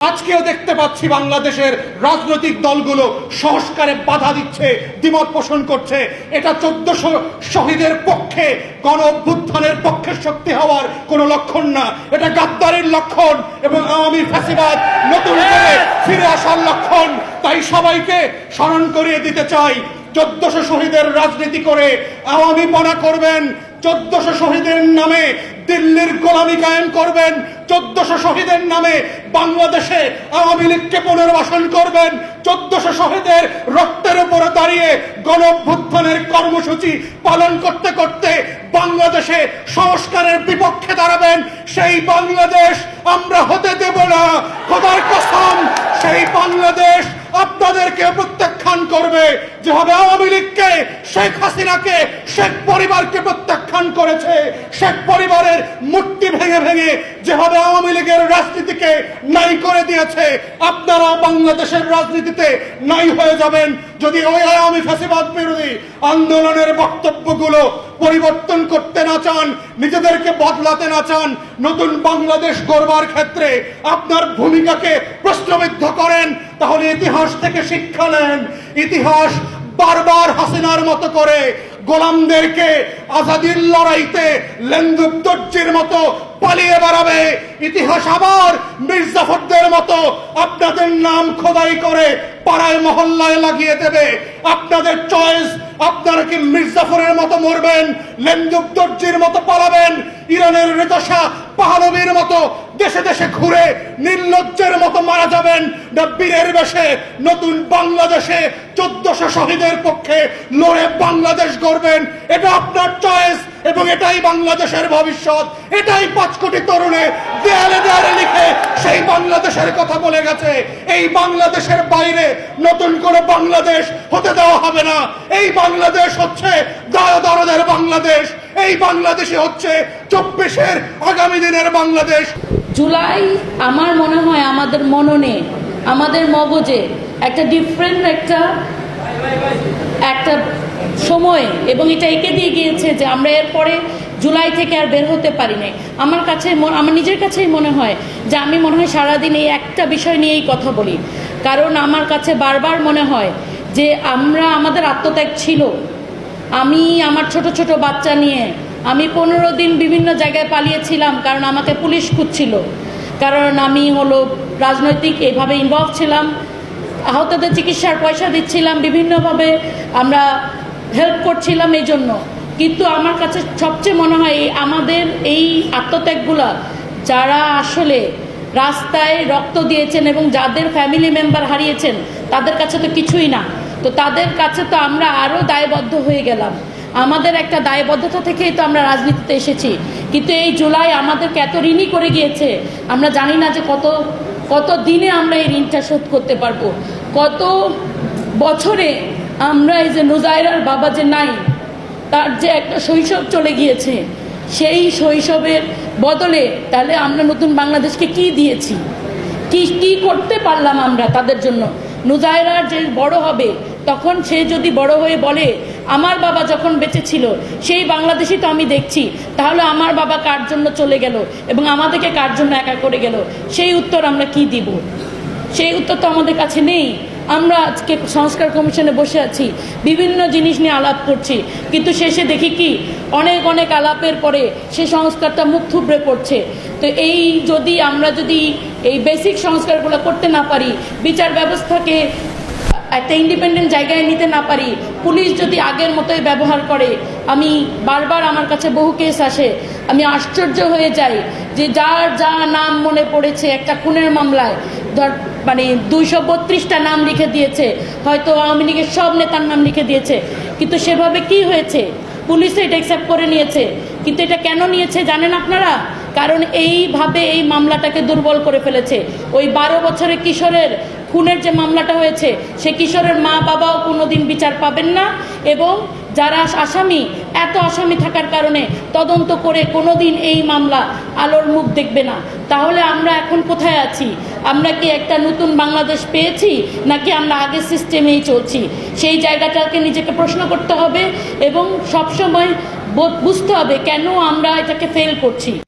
আজকেও দেখতে পাচ্ছি বাংলাদেশের রাজনৈতিক দলগুলো সংস্কারে বাধা দিচ্ছে, দ্বিমত পোষণ করছে। এটা চোদ্দশো শহীদের পক্ষে, গণ অভ্যুত্থানের পক্ষে শক্তি হওয়ার কোনো লক্ষণ না। এটা গাদ্দারির লক্ষণ এবং আওয়ামী ফ্যাসিবাদ নতুন করে ফিরে আসার লক্ষণ। তাই সবাইকে স্মরণ করিয়ে দিতে চাই, চোদ্দশো শহীদের রাজনীতি করে আওয়ামী পনা করবেন চোদ্দশো শহীদের নামে দিল্লির গোলামি কায়েম করবেন। চোদ্দশো শহীদের নামে বাংলাদেশে আওয়ামী লীগকে পুনর্বাসন করবেন। চোদ্দশো শহীদের রক্তের উপরে দাঁড়িয়ে গণ কর্মসূচি পালন করতে করতে বাংলাদেশে সংস্কারের বিপক্ষে দাঁড়াবেন। সেই বাংলাদেশ আমরা হতে দেব না। খোদার কসম, সেই বাংলাদেশ আপনাদেরকে প্রত্যাখ্যান করবে যেভাবে আওয়ামী লীগকে, শেখ হাসিনাকে, শেখ পরিবারকে প্রত্যাখ্যান করেছে। শেখ পরিবারের মূর্তি ভেঙে ভেঙে যেভাবে আওয়ামী লীগের রাজনীতিকে নাই করে দিয়েছে, আপনারা বাংলাদেশের রাজনীতিতে নাই হয়ে যাবেন যদি ওই আওয়ামী ফ্যাসিবাদ বিরোধী আন্দোলনের বক্তব্যগুলো পরিবর্তন করতে না চান, নিজেদেরকে বদলাতে না চান, নতুন বাংলাদেশ গড়বার ক্ষেত্রে আপনার ভূমিকাকে প্রশ্নবিদ্ধ করেন তাহলে ইতিহাস থেকে শিক্ষা নেন। ইতিহাস বারবার হাসিনার মতো করে গোলামদেরকে আজাদির লড়াইতে লেন্দুক দর্জির মতো পালিয়ে বেড়াবে। ইতিহাস আবার মির্জাফরদের মতো আপনাদের নাম খোদাই করে পাড়ায় মহল্লায় লাগিয়ে দেবে। আপনাদের চয়েস আপনারা কি মির্জাফরের মতো মরবেন লেন্দুক দর্জির মতো পালাবেন, ইরানের রেতসা পাহানবীর মতো দেশে দেশে ঘুরে নির্লজ্জের মতো মারা যাবেন না বীরের বেশে, নতুন বাংলাদেশে চোদ্দশো শহীদের পক্ষে লড়ে বাংলাদেশ গড়বেন। এটা আপনার চয়েস এবং এটাই বাংলাদেশের ভবিষ্যৎ। এটাই পাঁচ কোটি তরুণে দেয়ালে দেয়ালে লিখে সেই বাংলাদেশের কথা বলে গেছে। এই বাংলাদেশের বাইরে নতুন করে বাংলাদেশ হতে দেওয়া হবে না। এই বাংলাদেশ হচ্ছে দয় দরদের বাংলাদেশ। এই বাংলাদেশে হচ্ছে চব্বিশের আগামী দিনের বাংলাদেশ। জুলাই আমার মনে হয় আমাদের মননে, আমাদের মগজে একটা ডিফারেন্ট একটা একটা সময় এবং এটা এঁকে দিয়ে গিয়েছে যে আমরা এরপরে জুলাই থেকে আর বের হতে পারি নাই। আমার কাছে আমার নিজের কাছেই মনে হয় যে আমি মনে হয় সারাদিন এই একটা বিষয় নিয়েই কথা বলি। কারণ আমার কাছে বারবার মনে হয় যে আমরা আমাদের আত্মত্যাগ ছিল। আমি আমার ছোট ছোট বাচ্চা নিয়ে আমি পনেরো দিন বিভিন্ন জায়গায় পালিয়েছিলাম কারণ আমাকে পুলিশ খুঁজছিল। কারণ আমি হলো রাজনৈতিক এভাবে ইনভলভ ছিলাম। আহতদের চিকিৎসার পয়সা দিচ্ছিলাম বিভিন্নভাবে। আমরা হেল্প করছিলাম এই জন্য কিন্তু আমার কাছে সবচেয়ে মনে হয় আমাদের এই আত্মত্যাগগুলা, যারা আসলে রাস্তায় রক্ত দিয়েছেন এবং যাদের ফ্যামিলি মেম্বার হারিয়েছেন, তাদের কাছে তো কিছুই না। তো তাদের কাছে তো আমরা আরও দায়বদ্ধ হয়ে গেলাম। আমাদের একটা দায়বদ্ধতা থেকেই তো আমরা রাজনীতিতে এসেছি। কিন্তু এই জুলাই আমাদেরকে এত ঋণই করে গিয়েছে, আমরা জানি না যে কত কত দিনে আমরা এই ঋণটা শোধ করতে পারব। কত বছরে আমরা এই যে নুজাইরার বাবা যে নাই, তার যে একটা শৈশব চলে গিয়েছে, সেই শৈশবের বদলে তাহলে আমরা নতুন বাংলাদেশকে কি দিয়েছি? কি কি করতে পারলাম আমরা তাদের জন্য? নুজায়রার যে বড় হবে, তখন সে যদি বড় হয়ে বলে, আমার বাবা যখন বেঁচে ছিল, সেই বাংলাদেশই তো আমি দেখছি, তাহলে আমার বাবা কার জন্য চলে গেল এবং আমাদেরকে কার জন্য একা করে গেল? সেই উত্তর আমরা কি দিব? সেই উত্তর তো আমাদের কাছে নেই। আমরা আজকে সংস্কার কমিশনে বসে আছি, বিভিন্ন জিনিস নিয়ে আলাপ করছি, কিন্তু শেষে দেখি কি, অনেক অনেক আলাপের পরে সে সংস্কারটা মুখ থুবড়ে পড়ছে। তো এই যদি আমরা যদি এই বেসিক সংস্কারগুলো করতে না পারি, বিচার ব্যবস্থাকে একটা ইন্ডিপেন্ডেন্ট জায়গায় নিতে না পারি, পুলিশ যদি আগের মতোই ব্যবহার করে, আমি বারবার আমার কাছে বহু কেস আসে, আমি আশ্চর্য হয়ে যাই যে যার যা নাম মনে পড়েছে একটা খুনের মামলায়, ধর মানে দুইশো বত্রিশটা নাম লিখে দিয়েছে। হয়তো আওয়ামী লীগের সব নেতার নাম লিখে দিয়েছে। কিন্তু সেভাবে কি হয়েছে? পুলিশ এটা অ্যাকসেপ্ট করে নিয়েছে। কিন্তু এটা কেন নিয়েছে জানেন আপনারা? কারণ এইভাবে এই মামলাটাকে দুর্বল করে ফেলেছে। ওই বারো বছরের কিশোরের, খুনের যে মামলাটা হয়েছে, সে কিশোরের মা বাবাও কোনোদিন বিচার পাবেন না এবং যারা আসামি, এত আসামি থাকার কারণে তদন্ত করে কোনোদিন এই মামলা আলোর মুখ দেখবে না। তাহলে আমরা এখন কোথায় আছি? আমরা কি একটা নতুন বাংলাদেশ পেয়েছি, নাকি আমরা আগের সিস্টেমেই চলছি? সেই জায়গাটাকে নিজেকে প্রশ্ন করতে হবে এবং সবসময় বুঝতে হবে কেন আমরা এটাকে ফেল করছি।